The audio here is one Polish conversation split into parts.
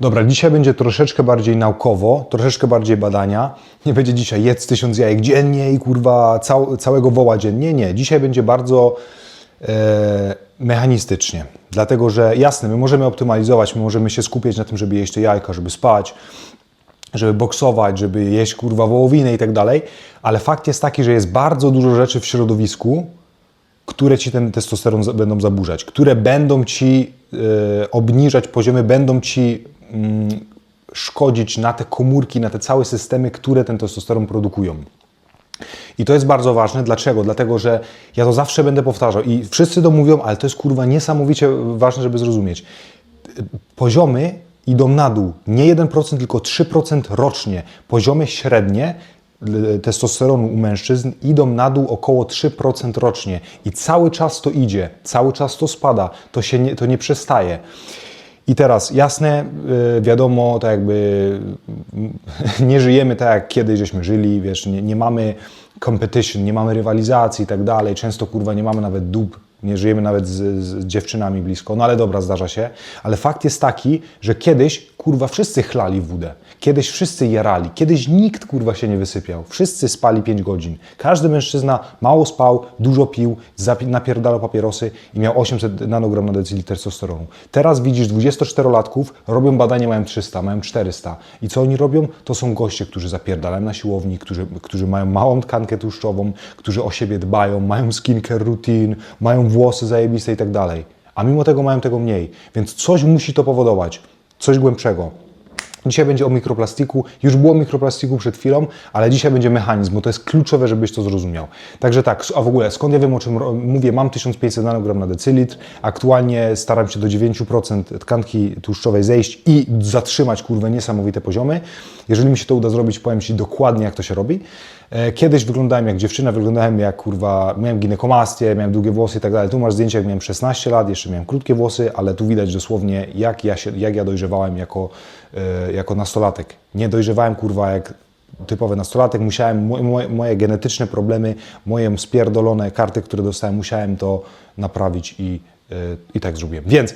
Dobra, dzisiaj będzie troszeczkę bardziej naukowo, troszeczkę bardziej badania. Nie będzie dzisiaj jedz tysiąc jajek dziennie i kurwa cał, całego woła dziennie. Nie, dzisiaj będzie bardzo e, mechanistycznie. Dlatego, że jasne, my możemy optymalizować, my możemy się skupiać na tym, żeby jeść te jajka, żeby spać, żeby boksować, żeby jeść kurwa wołowinę i tak dalej, ale fakt jest taki, że jest bardzo dużo rzeczy w środowisku, które ci ten testosteron będą zaburzać, które będą ci e, obniżać poziomy, będą ci szkodzić na te komórki, na te całe systemy, które ten testosteron produkują. I to jest bardzo ważne. Dlaczego? Dlatego, że ja to zawsze będę powtarzał i wszyscy to mówią, ale to jest kurwa niesamowicie ważne, żeby zrozumieć. Poziomy idą na dół. Nie 1%, tylko 3% rocznie. Poziomy średnie l- testosteronu u mężczyzn idą na dół około 3% rocznie. I cały czas to idzie, cały czas to spada, to, się nie, to nie przestaje. I teraz, jasne, y, wiadomo, tak jakby nie żyjemy tak jak kiedyś żeśmy żyli, wiesz, nie, nie mamy competition, nie mamy rywalizacji i tak dalej, często kurwa nie mamy nawet dób, nie żyjemy nawet z, z dziewczynami blisko, no ale dobra, zdarza się. Ale fakt jest taki, że kiedyś kurwa wszyscy chlali wódę, kiedyś wszyscy jarali, kiedyś nikt kurwa się nie wysypiał, wszyscy spali 5 godzin. Każdy mężczyzna mało spał, dużo pił, napierdalał papierosy i miał 800 nanogram na decylitr testosteronu. Teraz widzisz 24-latków, robią badania, mają 300, mają 400. I co oni robią? To są goście, którzy zapierdalają na siłowni, którzy, którzy mają małą tkankę tłuszczową, którzy o siebie dbają, mają skincare routine, mają włosy zajebiste i tak dalej. A mimo tego mają tego mniej. Więc coś musi to powodować. Coś głębszego. Dzisiaj będzie o mikroplastiku. Już było mikroplastiku przed chwilą, ale dzisiaj będzie mechanizm, bo to jest kluczowe, żebyś to zrozumiał. Także tak, a w ogóle skąd ja wiem o czym mówię? Mam 1500 nanogram na decylitr. Aktualnie staram się do 9% tkanki tłuszczowej zejść i zatrzymać kurwę niesamowite poziomy. Jeżeli mi się to uda zrobić, powiem Ci dokładnie jak to się robi. E, Kiedyś wyglądałem jak dziewczyna, wyglądałem jak kurwa, miałem ginekomastię, miałem długie włosy i tak dalej. Tu masz zdjęcie, jak miałem 16 lat, jeszcze miałem krótkie włosy, ale tu widać dosłownie jak ja, się, jak ja dojrzewałem jako, jako nastolatek. Nie dojrzewałem kurwa jak typowy nastolatek, musiałem, mo- moje, moje genetyczne problemy, moje spierdolone karty, które dostałem, musiałem to naprawić i, e, i tak zrobiłem. Więc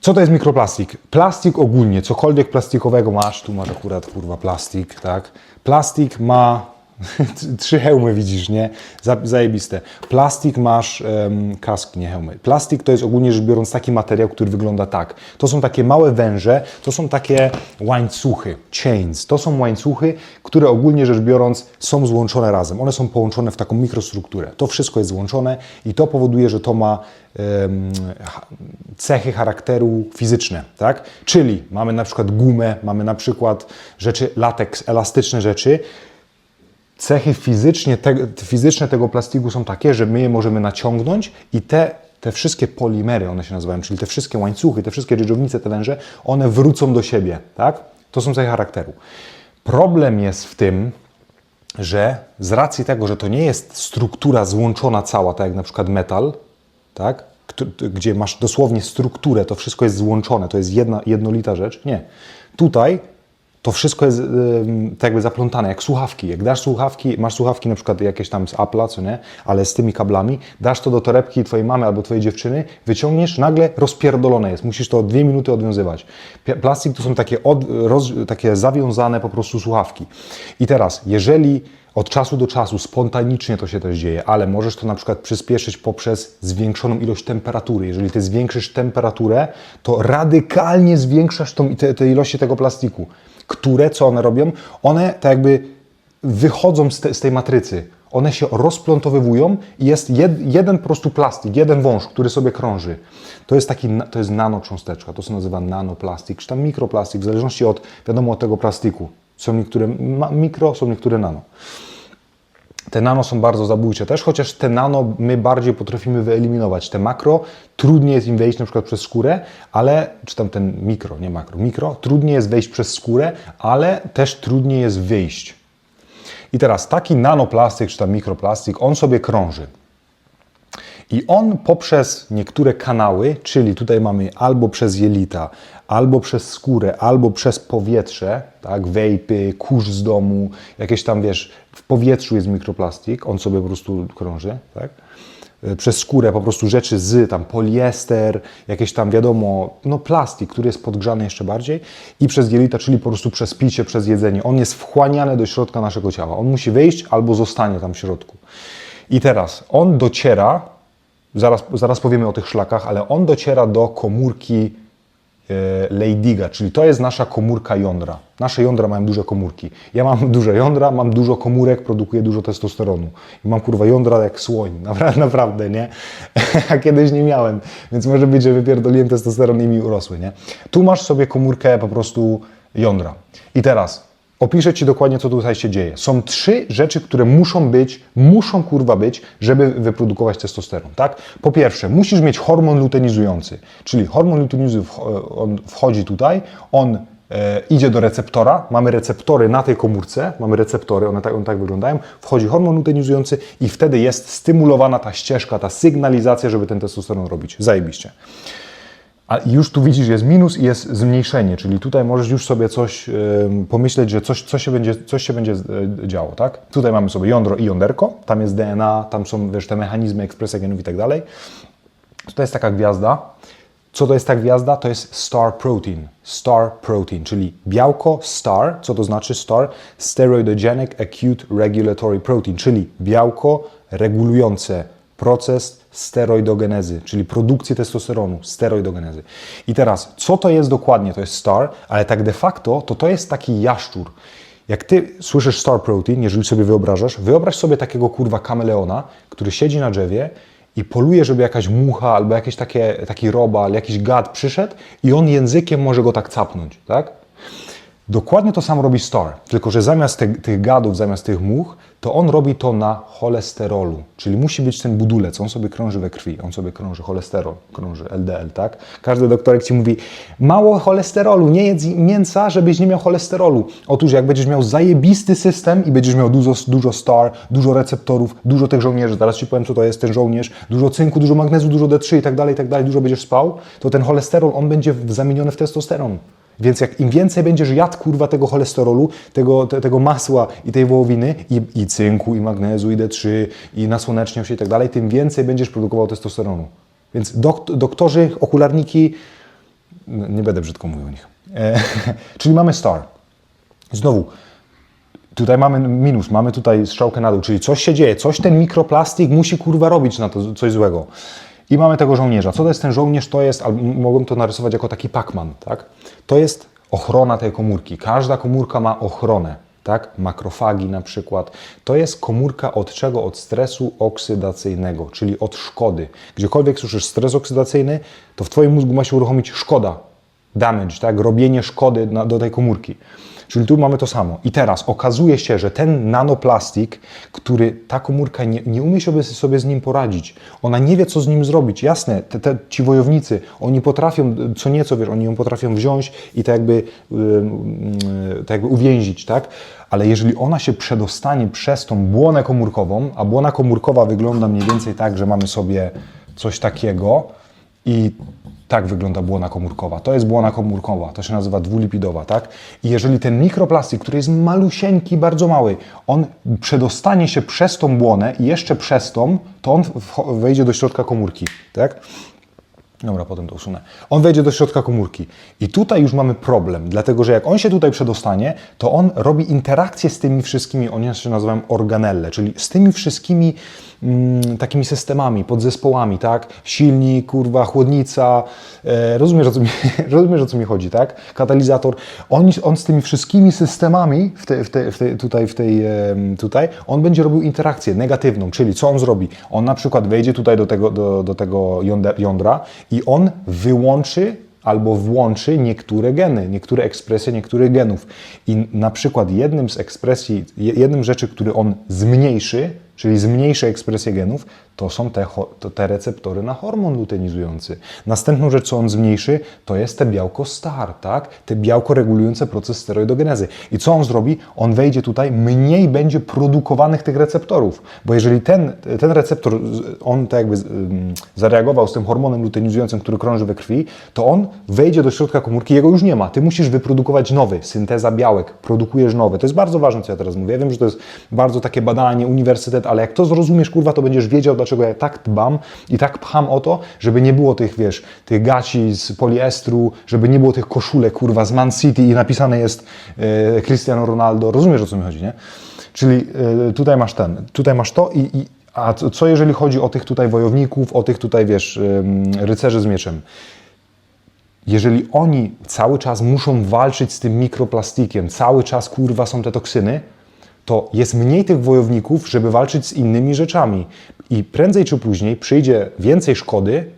co to jest mikroplastik? Plastik ogólnie, cokolwiek plastikowego masz, tu masz akurat kurwa plastik, tak? Plastik ma trzy hełmy widzisz, nie? Za- Zajebiste. Plastik masz em, kaski, nie hełmy. Plastik to jest ogólnie rzecz biorąc taki materiał, który wygląda tak. To są takie małe węże, to są takie łańcuchy, chains. To są łańcuchy, które ogólnie rzecz biorąc są złączone razem. One są połączone w taką mikrostrukturę. To wszystko jest złączone i to powoduje, że to ma ha- cechy charakteru fizyczne, tak? Czyli mamy na przykład gumę, mamy na przykład rzeczy, lateks, elastyczne rzeczy. Cechy fizycznie, te, fizyczne tego plastiku są takie, że my je możemy naciągnąć i te, te wszystkie polimery, one się nazywają, czyli te wszystkie łańcuchy, te wszystkie dżdżownice, te węże, one wrócą do siebie, tak? To są cechy charakteru. Problem jest w tym, że z racji tego, że to nie jest struktura złączona cała, tak jak na przykład metal, tak? Gdzie masz dosłownie strukturę, to wszystko jest złączone, to jest jedna, jednolita rzecz. Nie. Tutaj to wszystko jest tak jakby zaplątane, jak słuchawki. Jak dasz słuchawki, masz słuchawki na przykład jakieś tam z Apple'a, co nie, ale z tymi kablami, dasz to do torebki twojej mamy albo twojej dziewczyny, wyciągniesz, nagle rozpierdolone jest. Musisz to dwie minuty odwiązywać. Plastik to są takie, od, roz, takie zawiązane po prostu słuchawki. I teraz, jeżeli od czasu do czasu spontanicznie to się też dzieje, ale możesz to na przykład przyspieszyć poprzez zwiększoną ilość temperatury. Jeżeli ty zwiększysz temperaturę, to radykalnie zwiększasz tą, te, te ilości tego plastiku, które, co one robią? One tak jakby wychodzą z, te, z tej matrycy. One się rozplątowywują i jest jed, jeden po prostu plastik, jeden wąż, który sobie krąży. To jest taki, to jest nanocząsteczka, to się nazywa nanoplastik, czy tam mikroplastik, w zależności od, wiadomo, od tego plastiku. Są niektóre mikro, są niektóre nano. Te nano są bardzo zabójcze też, chociaż te nano my bardziej potrafimy wyeliminować. Te makro trudniej jest im wejść na przykład przez skórę, ale, czy tam ten mikro, nie makro, mikro, trudniej jest wejść przez skórę, ale też trudniej jest wyjść. I teraz taki nanoplastik, czy tam mikroplastik, on sobie krąży. I on poprzez niektóre kanały, czyli tutaj mamy albo przez jelita, albo przez skórę, albo przez powietrze, tak, wejpy, kurz z domu, jakieś tam, wiesz, w powietrzu jest mikroplastik, on sobie po prostu krąży, tak, y, przez skórę po prostu rzeczy z tam poliester, jakieś tam wiadomo, no plastik, który jest podgrzany jeszcze bardziej i przez jelita, czyli po prostu przez picie, przez jedzenie. On jest wchłaniany do środka naszego ciała. On musi wyjść albo zostanie tam w środku. I teraz on dociera, zaraz, zaraz powiemy o tych szlakach, ale on dociera do komórki e, Leydiga, czyli to jest nasza komórka jądra. Nasze jądra mają duże komórki. Ja mam duże jądra, mam dużo komórek, produkuję dużo testosteronu. I mam kurwa jądra jak słoń, naprawdę, nie? A kiedyś nie miałem, więc może być, że wypierdoliłem testosteron i mi urosły, nie? Tu masz sobie komórkę po prostu jądra. I teraz Opiszę Ci dokładnie, co tutaj się dzieje. Są trzy rzeczy, które muszą być, muszą kurwa być, żeby wyprodukować testosteron, tak? Po pierwsze, musisz mieć hormon lutenizujący, czyli hormon lutenizujący wch- on wchodzi tutaj, on e, idzie do receptora, mamy receptory na tej komórce, mamy receptory, one tak, one tak wyglądają, wchodzi hormon lutenizujący i wtedy jest stymulowana ta ścieżka, ta sygnalizacja, żeby ten testosteron robić. Zajebiście. A już tu widzisz, jest minus i jest zmniejszenie, czyli tutaj możesz już sobie coś em, pomyśleć, że coś, coś, się będzie, coś się będzie e, działo, tak? Tutaj mamy sobie jądro i jąderko, tam jest DNA, tam są wiesz, te mechanizmy, ekspresja genów i tak dalej. To jest taka gwiazda. Co to jest ta gwiazda? To jest star protein. Star protein, czyli białko star. Co to znaczy star? Steroidogenic acute regulatory protein, czyli białko regulujące proces steroidogenezy, czyli produkcję testosteronu, steroidogenezy. I teraz, co to jest dokładnie? To jest star, ale tak de facto to to jest taki jaszczur. Jak ty słyszysz star protein, jeżeli sobie wyobrażasz, wyobraź sobie takiego kurwa kameleona, który siedzi na drzewie i poluje, żeby jakaś mucha albo jakiś taki robal, jakiś gad przyszedł i on językiem może go tak capnąć, tak? Dokładnie to samo robi Star, tylko że zamiast te, tych gadów, zamiast tych much, to on robi to na cholesterolu, czyli musi być ten budulec, on sobie krąży we krwi, on sobie krąży cholesterol, krąży LDL, tak? Każdy doktorek Ci mówi, mało cholesterolu, nie jedz mięsa, żebyś nie miał cholesterolu. Otóż jak będziesz miał zajebisty system i będziesz miał dużo, dużo Star, dużo receptorów, dużo tych żołnierzy, zaraz Ci powiem, co to jest ten żołnierz, dużo cynku, dużo magnezu, dużo D3 i tak dalej, i tak dalej, dużo będziesz spał, to ten cholesterol, on będzie zamieniony w testosteron. Więc jak im więcej będziesz jadł kurwa tego cholesterolu, tego, te, tego masła i tej wołowiny, i, i cynku, i magnezu, i D3, i nasłoneczniał się i tak dalej, tym więcej będziesz produkował testosteronu. Więc dok, doktorzy, okularniki, no, nie będę brzydko mówił o nich. E, czyli mamy star. Znowu, tutaj mamy minus, mamy tutaj strzałkę na dół, czyli coś się dzieje, coś ten mikroplastik musi kurwa robić na to coś złego. I mamy tego żołnierza. Co to jest ten żołnierz? To jest, albo mogłem to narysować jako taki Pac-Man, tak? To jest ochrona tej komórki. Każda komórka ma ochronę, tak? Makrofagi na przykład. To jest komórka od czego? Od stresu oksydacyjnego, czyli od szkody. Gdziekolwiek słyszysz stres oksydacyjny, to w Twoim mózgu ma się uruchomić szkoda, damage, tak? Robienie szkody na, do tej komórki. Czyli tu mamy to samo. I teraz okazuje się, że ten nanoplastik, który ta komórka nie, nie umie sobie, sobie z nim poradzić, ona nie wie, co z nim zrobić. Jasne, te, te, ci wojownicy, oni potrafią, co nieco, wiesz, oni ją potrafią wziąć i tak jakby, yy, tak jakby uwięzić, tak? Ale jeżeli ona się przedostanie przez tą błonę komórkową, a błona komórkowa wygląda mniej więcej tak, że mamy sobie coś takiego i tak wygląda błona komórkowa. To jest błona komórkowa, to się nazywa dwulipidowa, tak? I jeżeli ten mikroplastik, który jest malusieńki, bardzo mały, on przedostanie się przez tą błonę i jeszcze przez tą, to on wejdzie do środka komórki, tak? Dobra, potem to usunę. On wejdzie do środka komórki. I tutaj już mamy problem, dlatego że jak on się tutaj przedostanie, to on robi interakcję z tymi wszystkimi, one się nazywają organelle, czyli z tymi wszystkimi mm, takimi systemami, podzespołami, tak? Silnik, kurwa, chłodnica, e, rozumiesz, o co mi, rozumiesz o co mi chodzi, tak? Katalizator. On, on z tymi wszystkimi systemami w te, w te, w te, tutaj, w tej, tutaj, on będzie robił interakcję negatywną, czyli co on zrobi? On na przykład wejdzie tutaj do tego, do, do tego jądra i on wyłączy albo włączy niektóre geny, niektóre ekspresje niektórych genów. I na przykład jednym z ekspresji, je- jednym rzeczy, który on zmniejszy, czyli zmniejszy ekspresję genów, to są te, te receptory na hormon lutenizujący. Następną rzecz, co on zmniejszy, to jest te białko STAR, tak? Te białko regulujące proces steroidogenezy. I co on zrobi? On wejdzie tutaj, mniej będzie produkowanych tych receptorów, bo jeżeli ten, ten receptor, on tak jakby zareagował z tym hormonem lutenizującym, który krąży we krwi, to on wejdzie do środka komórki, jego już nie ma. Ty musisz wyprodukować nowy, synteza białek, produkujesz nowe. To jest bardzo ważne, co ja teraz mówię. Ja wiem, że to jest bardzo takie badanie, uniwersytet, ale jak to zrozumiesz, kurwa, to będziesz wiedział, dlaczego ja tak dbam i tak pcham o to, żeby nie było tych, wiesz, tych gaci z poliestru, żeby nie było tych koszulek, kurwa, z Man City i napisane jest e, Cristiano Ronaldo. Rozumiesz, o co mi chodzi, nie? Czyli e, tutaj masz ten, tutaj masz to i, i a co- jeżeli chodzi o tych tutaj wojowników, o tych tutaj, wiesz, rycerzy z mieczem? jeżeli oni cały czas muszą walczyć z tym mikroplastikiem, cały czas kurwa są te toksyny, to jest mniej tych wojowników, żeby walczyć z innymi rzeczami. I prędzej czy później przyjdzie więcej szkody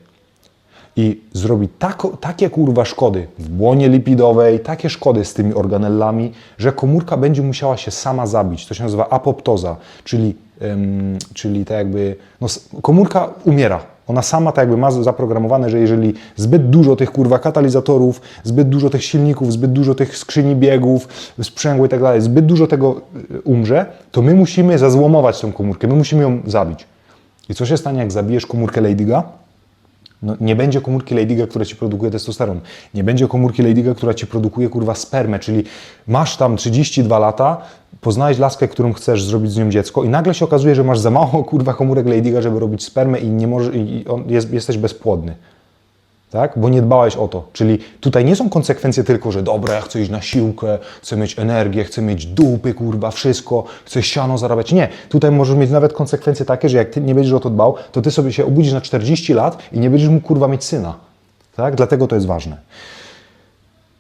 i zrobi tako, takie kurwa szkody w błonie lipidowej, takie szkody z tymi organellami, że komórka będzie musiała się sama zabić. To się nazywa apoptoza, czyli, ym, czyli tak jakby no, komórka umiera. Ona sama tak jakby ma zaprogramowane, że jeżeli zbyt dużo tych kurwa katalizatorów, zbyt dużo tych silników, zbyt dużo tych skrzyni biegów, sprzęgły i tak dalej, zbyt dużo tego y, umrze, to my musimy zazłomować tą komórkę, my musimy ją zabić. I co się stanie, jak zabijesz komórkę Ladyga? No, nie będzie komórki Ladyga, która ci produkuje testosteron. Nie będzie komórki Ladyga, która ci produkuje kurwa spermę, czyli masz tam 32 lata, poznałeś laskę, którą chcesz zrobić z nią dziecko i nagle się okazuje, że masz za mało kurwa komórek Ladyga, żeby robić spermę i nie możesz, i on, jest, jesteś bezpłodny. Tak? Bo nie dbałeś o to. Czyli tutaj nie są konsekwencje tylko, że dobra, ja chcę iść na siłkę, chcę mieć energię, chcę mieć dupy, kurwa, wszystko, chcę siano zarabiać. Nie. Tutaj możesz mieć nawet konsekwencje takie, że jak ty nie będziesz o to dbał, to ty sobie się obudzisz na 40 lat i nie będziesz mógł, kurwa, mieć syna. Tak? Dlatego to jest ważne.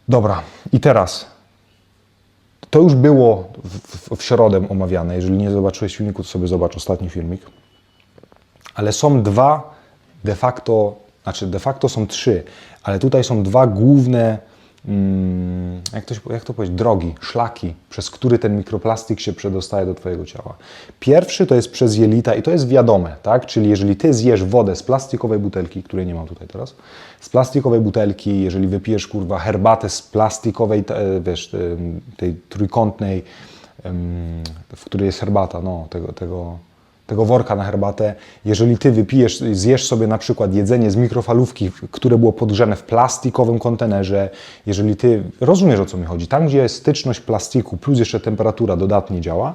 Dobra. I teraz. To już było w, w, środę omawiane. Jeżeli nie zobaczyłeś filmiku, to sobie zobacz ostatni filmik. Ale są dwa de facto, znaczy de facto są trzy, ale tutaj są dwa główne, jak, to, jak to powiedzieć, drogi, szlaki, przez który ten mikroplastik się przedostaje do Twojego ciała. Pierwszy to jest przez jelita i to jest wiadome, tak? Czyli jeżeli Ty zjesz wodę z plastikowej butelki, której nie mam tutaj teraz, z plastikowej butelki, jeżeli wypijesz kurwa herbatę z plastikowej, wiesz, tej, trójkątnej, w której jest herbata, no, tego, tego, tego worka na herbatę, jeżeli ty wypijesz, zjesz sobie na przykład jedzenie z mikrofalówki, które było podgrzane w plastikowym kontenerze, jeżeli ty rozumiesz o co mi chodzi, tam gdzie jest styczność plastiku plus jeszcze temperatura dodatnie działa,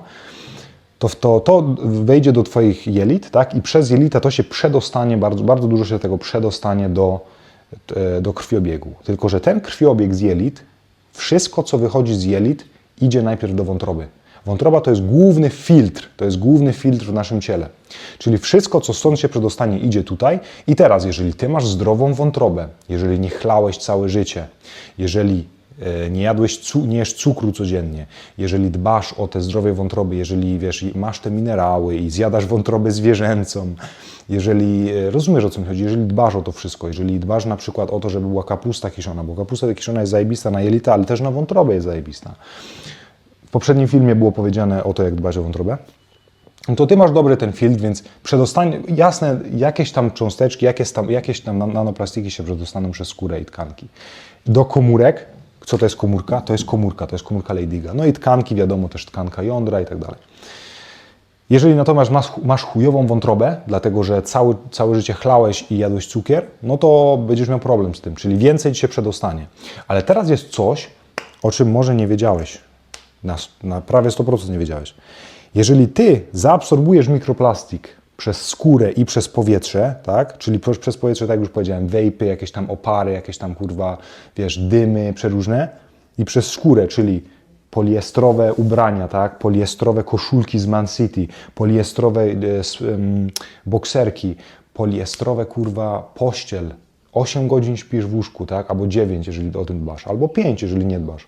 to, to, to wejdzie do Twoich jelit, tak? I przez jelita to się przedostanie, bardzo, bardzo dużo się tego przedostanie do, e, do krwiobiegu. Tylko, że ten krwiobieg z jelit, wszystko co wychodzi z jelit, idzie najpierw do wątroby. Wątroba to jest główny filtr, to jest główny filtr w naszym ciele. Czyli wszystko, co stąd się przedostanie, idzie tutaj. I teraz, jeżeli Ty masz zdrową wątrobę, jeżeli nie chlałeś całe życie, jeżeli e, nie jadłeś, nie jesz cukru codziennie, jeżeli dbasz o te zdrowie wątroby, jeżeli wiesz, masz te minerały i zjadasz wątrobę zwierzęcą, jeżeli e, rozumiesz o co mi chodzi, jeżeli dbasz o to wszystko, jeżeli dbasz na przykład o to, żeby była kapusta kiszona, bo kapusta kiszona jest zajebista na jelita, ale też na wątrobę jest zajebista. W poprzednim filmie było powiedziane o to, jak dbać o wątrobę. No to ty masz dobry ten filtr, więc przedostanie, jasne, jakieś tam cząsteczki, jakieś tam, jakieś tam nan- nanoplastiki się przedostaną przez skórę i tkanki. Do komórek, co to jest komórka? To jest komórka, to jest komórka Ladyga. No i tkanki, wiadomo, też tkanka jądra i tak dalej. Jeżeli natomiast masz, masz chujową wątrobę, dlatego że cały, całe życie chlałeś i jadłeś cukier, no to będziesz miał problem z tym, czyli więcej ci się przedostanie. Ale teraz jest coś, o czym może nie wiedziałeś. Na, na prawie 100% nie wiedziałeś. Jeżeli ty zaabsorbujesz mikroplastik przez skórę i przez powietrze, tak? Czyli przez- powietrze, tak jak już powiedziałem, wejpy, jakieś tam opary, jakieś tam kurwa, wiesz, dymy przeróżne i przez skórę, czyli poliestrowe ubrania, tak? poliestrowe koszulki z Man City, poliestrowe e, bokserki, poliestrowe kurwa pościel. 8 godzin śpisz w łóżku, tak? albo 9, jeżeli o tym dbasz, albo 5, jeżeli nie dbasz.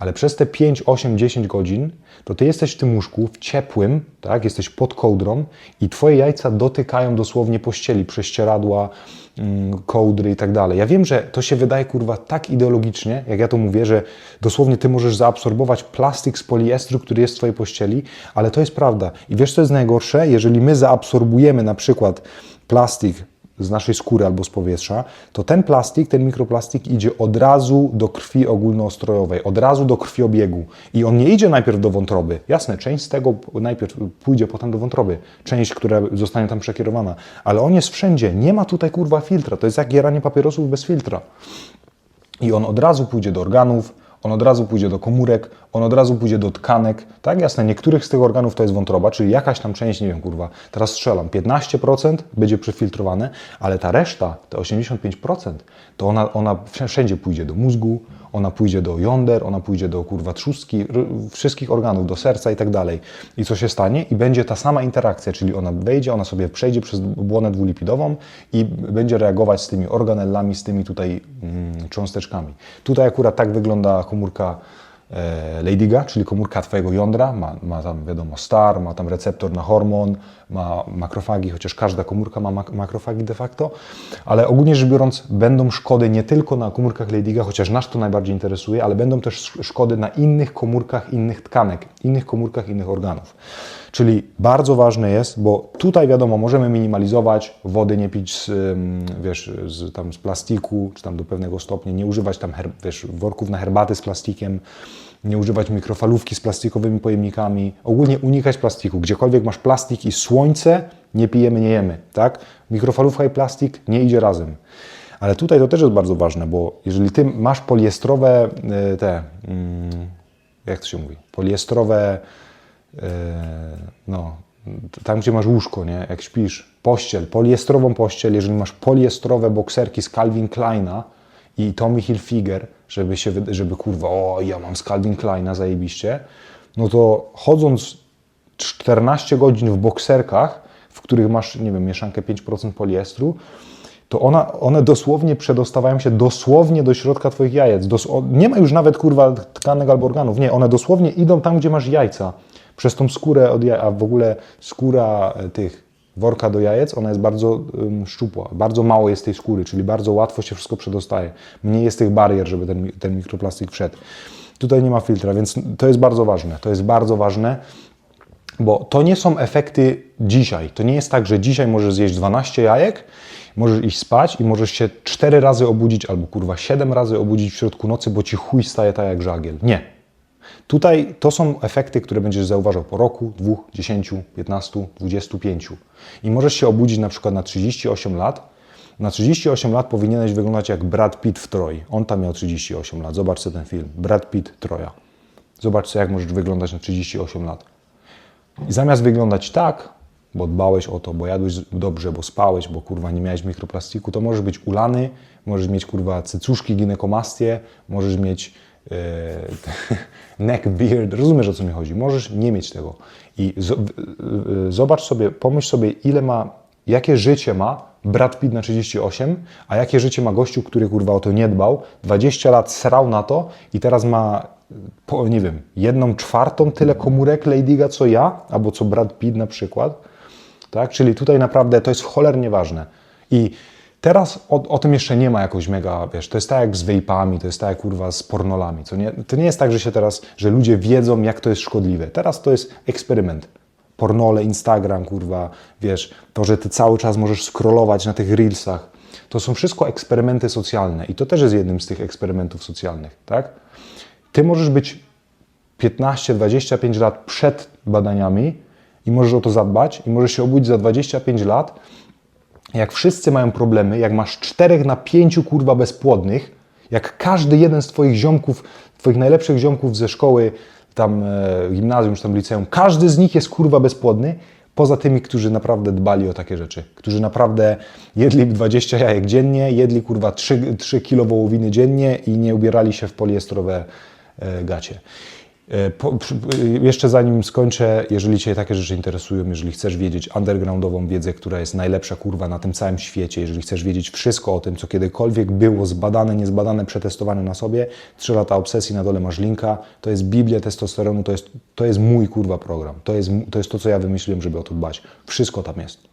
Ale przez te 5, 8, 10 godzin, to ty jesteś w tym łóżku, w ciepłym, tak? jesteś pod kołdrą i twoje jajca dotykają dosłownie pościeli, prześcieradła, mm, kołdry i tak dalej. Ja wiem, że to się wydaje kurwa tak ideologicznie, jak ja to mówię, że dosłownie ty możesz zaabsorbować plastik z poliestru, który jest w twojej pościeli, ale to jest prawda. I wiesz, co jest najgorsze? Jeżeli my zaabsorbujemy na przykład plastik z naszej skóry albo z powietrza, to ten plastik, ten mikroplastik idzie od razu do krwi ogólnoostrojowej, od razu do krwiobiegu. I on nie idzie najpierw do wątroby. Jasne, część z tego najpierw pójdzie potem do wątroby, część, która zostanie tam przekierowana, ale on jest wszędzie. Nie ma tutaj kurwa filtra. To jest jak jaranie papierosów bez filtra. I on od razu pójdzie do organów, on od razu pójdzie do komórek, on od razu pójdzie do tkanek. Tak, jasne, niektórych z tych organów to jest wątroba, czyli jakaś tam część, nie wiem, kurwa, teraz strzelam, 15% będzie przefiltrowane, ale ta reszta, te 85%, to ona, ona wszędzie pójdzie do mózgu, ona pójdzie do jąder, ona pójdzie do kurwa trzustki, wszystkich organów, do serca i tak dalej. I co się stanie? I będzie ta sama interakcja, czyli ona wejdzie, ona sobie przejdzie przez błonę dwulipidową i będzie reagować z tymi organellami, z tymi tutaj mm, cząsteczkami. Tutaj akurat tak wygląda komórka e, Leydiga, czyli komórka Twojego jądra, ma, ma tam wiadomo star, ma tam receptor na hormon, ma makrofagi, chociaż każda komórka ma mak- makrofagi de facto, ale ogólnie rzecz biorąc będą szkody nie tylko na komórkach Leydiga, chociaż nas to najbardziej interesuje, ale będą też sz- szkody na innych komórkach innych tkanek, innych komórkach innych organów. Czyli bardzo ważne jest, bo tutaj wiadomo, możemy minimalizować, wody nie pić z, wiesz, z, tam z plastiku, czy tam do pewnego stopnia, nie używać tam wiesz, worków na herbaty z plastikiem, nie używać mikrofalówki z plastikowymi pojemnikami, ogólnie unikać plastiku. Gdziekolwiek masz plastik i słońce, nie pijemy, nie jemy, tak? Mikrofalówka i plastik nie idzie razem. Ale tutaj to też jest bardzo ważne, bo jeżeli ty masz poliestrowe y, te, mm, jak to się mówi, poliestrowe e, no, tam gdzie masz łóżko, nie? jak śpisz, pościel, poliestrową pościel, jeżeli masz poliestrowe bokserki z Calvin Kleina i Tommy Hilfiger, żeby się, żeby kurwa, o ja mam z Calvin Kleina zajebiście, no to chodząc 14 godzin w bokserkach, w których masz, nie wiem, mieszankę 5% poliestru, to ona, one dosłownie przedostawają się dosłownie do środka Twoich jajec. Dos nie ma już nawet kurwa tkanek albo organów. Nie, one dosłownie idą tam, gdzie masz jajca. Przez tą skórę od jaj, a w ogóle skóra e, tych worka do jajec, ona jest bardzo szczupła. Bardzo mało jest tej skóry, czyli bardzo łatwo się wszystko przedostaje. Mniej jest tych barier, żeby ten, ten mikroplastik wszedł. Tutaj nie ma filtra, więc to jest bardzo ważne. To jest bardzo ważne. Bo to nie są efekty dzisiaj. To nie jest tak, że dzisiaj możesz zjeść 12 jajek, możesz iść spać i możesz się 4 razy obudzić albo kurwa 7 razy obudzić w środku nocy, bo ci chuj staje tak jak żagiel. Nie. Tutaj to są efekty, które będziesz zauważał po roku, dwóch, 10, 15, 25. I możesz się obudzić na przykład na 38 lat. Na 38 lat powinieneś wyglądać jak Brad Pitt w Troi. On tam miał 38 lat. Zobacz sobie ten film. Brad Pitt, Troja. Zobacz sobie, jak możesz wyglądać na 38 lat. I zamiast wyglądać tak, bo dbałeś o to, bo jadłeś dobrze, bo spałeś, bo kurwa nie miałeś mikroplastiku, to możesz być ulany, możesz mieć kurwa cycuszki, ginekomastię, możesz mieć e, neck beard, rozumiesz o co mi chodzi, możesz nie mieć tego. I zobacz sobie, pomyśl sobie ile ma, jakie życie ma Brad Pitt na 38, a jakie życie ma gościu, który kurwa o to nie dbał, 20 lat srał na to i teraz ma po, nie wiem, jedną czwartą tyle komórek Ladyga co ja, albo co Brad Pitt na przykład. Tak? Czyli tutaj naprawdę to jest cholernie ważne. I teraz o, o tym jeszcze nie ma jakoś mega, wiesz, to jest tak jak z vapami, to jest tak jak kurwa z pornolami. To nie, to nie jest tak, że się teraz, że ludzie wiedzą jak to jest szkodliwe. Teraz to jest eksperyment. Pornole, Instagram, kurwa, wiesz, to, że ty cały czas możesz scrollować na tych reelsach, to są wszystko eksperymenty socjalne i to też jest jednym z tych eksperymentów socjalnych, tak? Ty możesz być 15-25 lat przed badaniami i możesz o to zadbać i możesz się obudzić za 25 lat, jak wszyscy mają problemy, jak masz 4 na 5 kurwa bezpłodnych, jak każdy jeden z twoich ziomków, twoich najlepszych ziomków ze szkoły, tam e, gimnazjum czy tam liceum, każdy z nich jest kurwa bezpłodny, poza tymi, którzy naprawdę dbali o takie rzeczy, którzy naprawdę jedli 20 jajek dziennie, jedli kurwa 3, 3 kilo wołowiny dziennie i nie ubierali się w poliestrowe e, gacie. E, Po, e, jeszcze zanim skończę, jeżeli Cię takie rzeczy interesują, jeżeli chcesz wiedzieć undergroundową wiedzę, która jest najlepsza kurwa na tym całym świecie, jeżeli chcesz wiedzieć wszystko o tym, co kiedykolwiek było zbadane, niezbadane, przetestowane na sobie, 3 lata obsesji, na dole masz linka, to jest Biblia testosteronu, to jest, to jest mój kurwa program, to jest, to jest to, co ja wymyśliłem, żeby o to dbać. Wszystko tam jest.